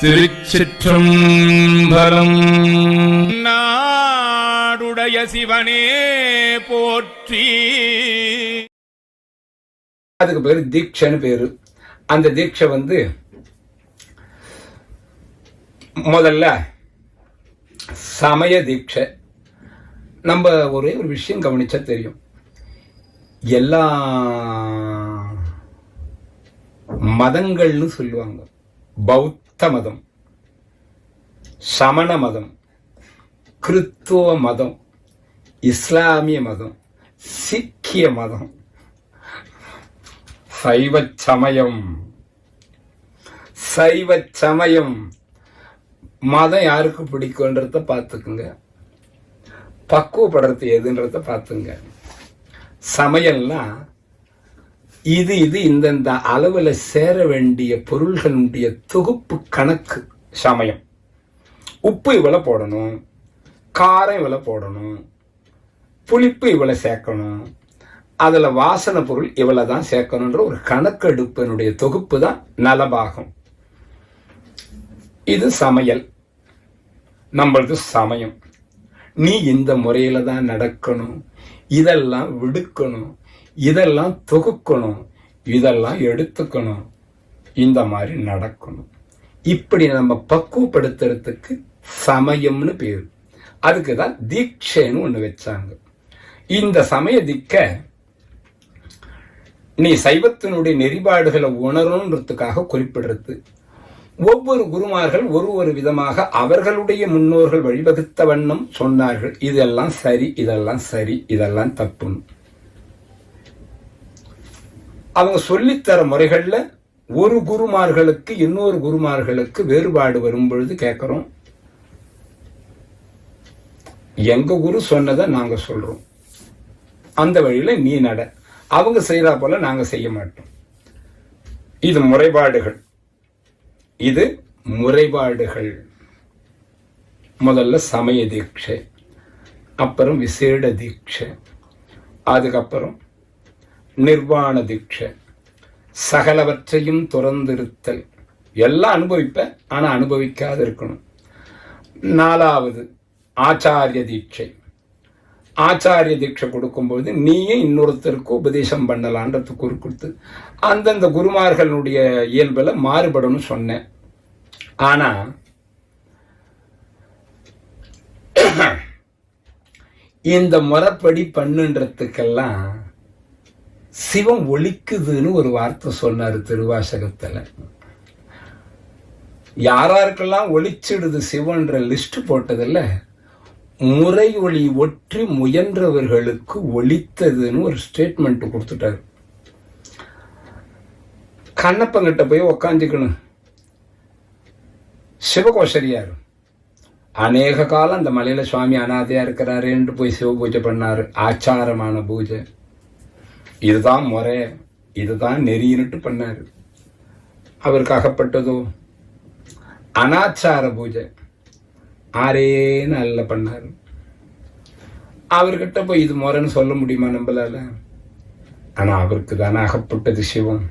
திருச்சிற்றம்பலம். நாடுடைய சிவனே போற்றி. அதுக்கு பேரு தீட்சைன்னு பேரு. அந்த தீட்சை வந்து முதல்ல சமய தீட்சை. நம்ம ஒரே ஒரு விஷயம் கவனிச்சா தெரியும். எல்லா மதங்கள்னு சொல்லுவாங்க. பௌத்த மதம் சமண மதம். கிறித்துவ மதம். இஸ்லாமிய மதம். சீக்கிய மதம். சைவ சமயம் சைவ சமயம் மதம் யாருக்கு பிடிக்கும்ன்றத பார்த்துக்குங்க. பக்குவப்படுறது எதுன்றத பார்த்துங்க. சமையல்னா இது இது இந்தந்த அளவில் சேர வேண்டிய பொருள்களுடைய தொகுப்பு கணக்கு சமயம். உப்பு இவ்வளோ போடணும் காரம் இவ்வளோ போடணும் புளிப்பு இவ்வளோ சேர்க்கணும் அதில் வாசனை பொருள் இவ்வளோ தான் சேர்க்கணுன்ற ஒரு கணக்கெடுப்பினுடைய தொகுப்பு தான் நலபாகும். இது சமையல். நம்மளது சமயம். நீ இந்த முறையில் தான் நடக்கணும் இதெல்லாம் விடுக்கணும் இதெல்லாம் தொகுக்கணும். இதெல்லாம் எடுத்துக்கணும். இந்த மாதிரி நடக்கணும். இப்படி நம்ம பக்குவப்படுத்துறதுக்கு சமயம்னு பேர். அதுக்கு தான் தீட்சைன்னு ஒன்று வச்சாங்க. இந்த சமய திக்க நீ சைவத்தினுடைய நெறிபாடுகளை உணரணுன்றதுக்காக குறிப்பிடுறது. ஒவ்வொரு குருமார்கள் ஒரு ஒரு விதமாக அவர்களுடைய முன்னோர்கள் வழிவகுத்த வண்ணம் சொன்னார்கள். இதெல்லாம் சரி இதெல்லாம் சரி இதெல்லாம் தப்புன்னு. அவங்க சொல்லித்தர முறைகளில் ஒரு குருமார்களுக்கு இன்னொரு குருமார்களுக்கு வேறுபாடு வரும் பொழுது கேட்கிறோம் எங்க குரு சொன்னதை நாங்க சொல்றோம். அந்த வழியில நீ நட. அவங்க செய்யறா போல நாங்க செய்ய மாட்டோம். இது முறைபாடுகள். இது முறைபாடுகள். முதல்ல சமய தீட்சை அப்புறம் விசேட தீட்சை அதுக்கப்புறம் நிர்வாண தீட்சை. சகலவற்றையும் துறந்திருத்தல். எல்லாம் அனுபவிப்பேன் ஆனால் அனுபவிக்காது இருக்கணும். நாலாவது ஆச்சாரிய தீட்சை. ஆச்சாரிய தீட்சை கொடுக்கும்போது நீயே இன்னொருத்தருக்கு உபதேசம் பண்ணலான்றது குரு கொடுத்து அந்தந்த குருமார்களுடைய இயல்பில் மாறுபடணும்னு சொன்னேன். ஆனால் இந்த முறைப்படி பண்ணுன்றதுக்கெல்லாம் சிவம் ஒழிக்குதுன்னு ஒரு வார்த்தை சொன்னார் திருவாசகத்தில். யாராருக்கெல்லாம் ஒழிச்சிடுது சிவன்ற லிஸ்ட் போட்டதில்ல முறை ஒளி ஒற்றி முயன்றவர்களுக்கு ஒழித்ததுன்னு ஒரு ஸ்டேட்மெண்ட் கொடுத்துட்டாரு. கண்ணப்பங்கிட்ட போய் உக்காந்துக்கணும். சிவகோஷரியார் அநேக காலம் அந்த மலையில சுவாமி அனாதையா இருக்கிறாருன்ட்டு போய் சிவ பூஜை பண்ணார். ஆச்சாரமான பூஜை. இதுதான் முறை இதுதான் நெறியினுட்டு பண்ணார். அவருக்கு அகப்பட்டதோ? அனாச்சார பூஜை. ஆரே நல்ல பண்ணார். அவர்கிட்ட போய் இது முறைன்னு சொல்ல முடியுமா நம்மளால ஆனால் அவருக்கு தானே அகப்பட்டது சிவம்.